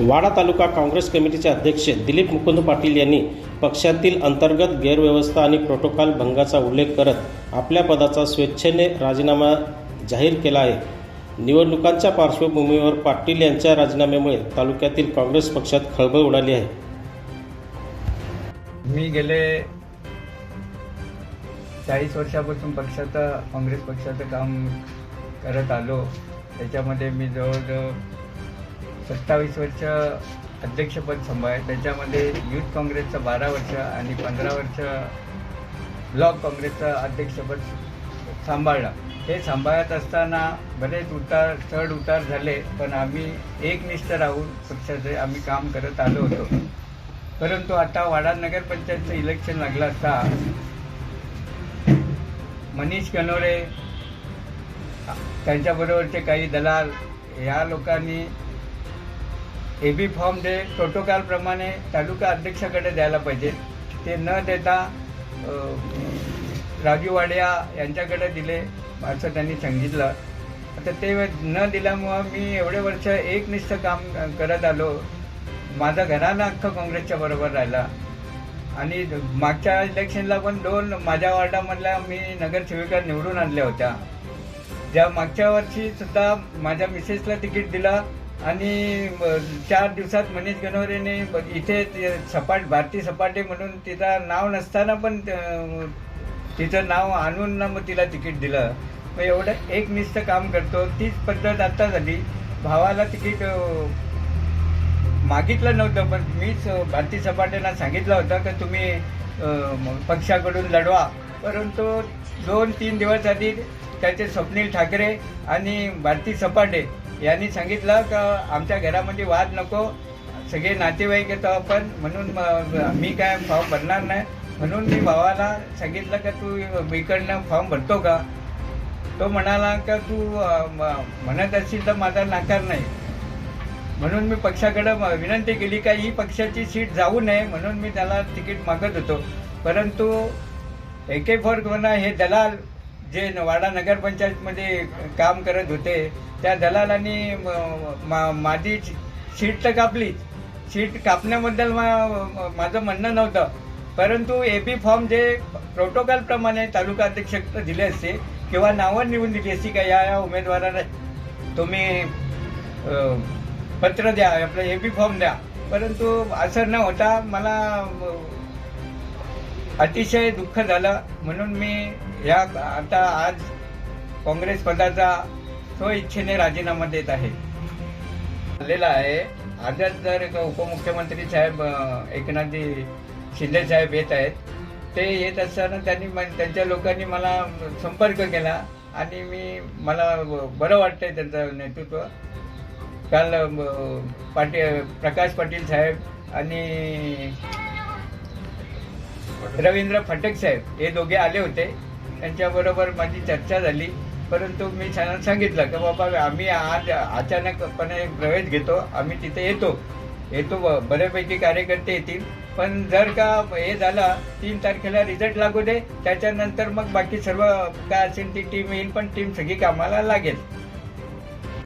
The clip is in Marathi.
वाडा तालुका काँग्रेस कमिटीचे अध्यक्ष दिलीप मुकुंद पाटील यांनी पक्षातील अंतर्गत गैरव्यवस्था आणि प्रोटोकॉल भंगाचा उल्लेख करत आपल्या पदाचा स्वेच्छेने राजीनामा जाहीर केला आहे. निवडणुकांच्या पार्श्वभूमीवर पाटील यांच्या राजीनाम्यामुळे तालुक्यातील काँग्रेस पक्षात खळबळ उडाली आहे. मी गेले चाळीस वर्षापासून पक्षाचं काँग्रेस पक्षाचं काम करत आलो. त्याच्यामध्ये मी जवळजवळ सत्तावीस वर्ष अध्यक्षपद सांभाळ त्याच्यामध्ये युथ काँग्रेसचं बारा वर्ष आणि पंधरा वर्ष ब्लॉक काँग्रेसचं अध्यक्षपद सांभाळलं. हे सांभाळत असताना बरेच उतार चढ उतार झाले पण आम्ही एकनिष्ठ राहून पक्षाचे आम्ही काम करत आलो होतो. परंतु आता वाडा नगरपंचायतचं इलेक्शन लागलं असता मनीष कनोरे त्यांच्याबरोबरचे काही दलाल या लोकांनी ए बी फॉर्म जे प्रोटोकॉलप्रमाणे तालुका अध्यक्षाकडे द्यायला पाहिजे. ते न देता राजू वाडिया यांच्याकडे दिले. असं त्यांनी सांगितलं. आता ते न दिल्यामुळं मी एवढे वर्ष एकनिष्ठ काम करत आलो. माझा घराला अख्खं काँग्रेसच्या बरोबर राहिला. आणि मागच्या इलेक्शनला पण दोन माझ्या वार्डामधल्या मी नगरसेविका निवडून आणल्या होत्या. ज्या मागच्या वर्षी सुद्धा माझ्या मिसेसला तिकीट दिलं. आणि चार दिवसात मनीष गणोरेने इथे सपाट भारती सपाटे म्हणून तिचं नाव नसताना पण तिचं नाव आणून ना मग तिला तिकीट दिलं. मग एवढं एकनिष्ठ काम करतो. तीच पद्धत आत्ता झाली. भावाला तिकीट मागितलं नव्हतं पण मीच भारती सपाटेंना सांगितलं होतं की तुम्ही पक्षाकडून लढवा. परंतु दोन तीन दिवस आधी त्याचे स्वप्नील ठाकरे आणि भारती सपाटे यांनी सांगितलं का आमच्या घरामध्ये वाद नको सगळे नातेवाईक येतो आपण म्हणून मी काय फॉर्म भरणार नाही म्हणून मी भावाला सांगितलं का तू इकडनं फॉर्म भरतो का? तो म्हणाला का तू म- म्हणत असशील तर माझा नाकार नाही. म्हणून मी पक्षाकडं विनंती केली का ही पक्षाची सीट जाऊ नये म्हणून मी त्याला तिकीट मागत होतो. परंतु एके फॉर कोणा हे दलाल जे वाडा नगरपंचायतमध्ये काम करत होते त्या दलालांनी मा- माझी सीट तर कापलीच सीट कापण्याबद्दल मा- माझं म्हणणं नव्हतं. परंतु ए बी फॉर्म जे प्रोटोकॉलप्रमाणे तालुका अध्यक्ष दिले असते किंवा नावं निवडून दिली असती का या या उमेदवाराला तुम्ही पत्र द्या आपलं ए बी फॉर्म द्या. परंतु असं न होता मला अतिशय दुःख झालं. म्हणून मी या आता आज काँग्रेस पदाचा स्वइच्छेने राजीनामा देत आहे. आलेला आहे. आजच जर उपमुख्यमंत्री साहेब एकनाथजी शिंदे साहेब येत आहेत ते येत असताना त्यांनी त्यांच्या लोकांनी मला संपर्क केला आणि मी मला बरं वाटतंय त्यांचं नेतृत्व. काल पाटी पाटील प्रकाश पाटील साहेब आणि रवींद्र फटक साहेब हे दोघे आले होते. त्यांच्याबरोबर माझी चर्चा झाली. परंतु मी त्यांना सांगितलं की बाबा आम्ही आज अचानकपणे प्रवेश घेतो. आम्ही तिथे येतो. येतो ब- बऱ्यापैकी कार्यकर्ते येतील. पण जर का हे झालं तीन तारखेला रिझल्ट लागू दे. त्याच्यानंतर मग बाकी सर्व काय असेल ती टीम येईल पण टीम सगळी कामाला लागेल.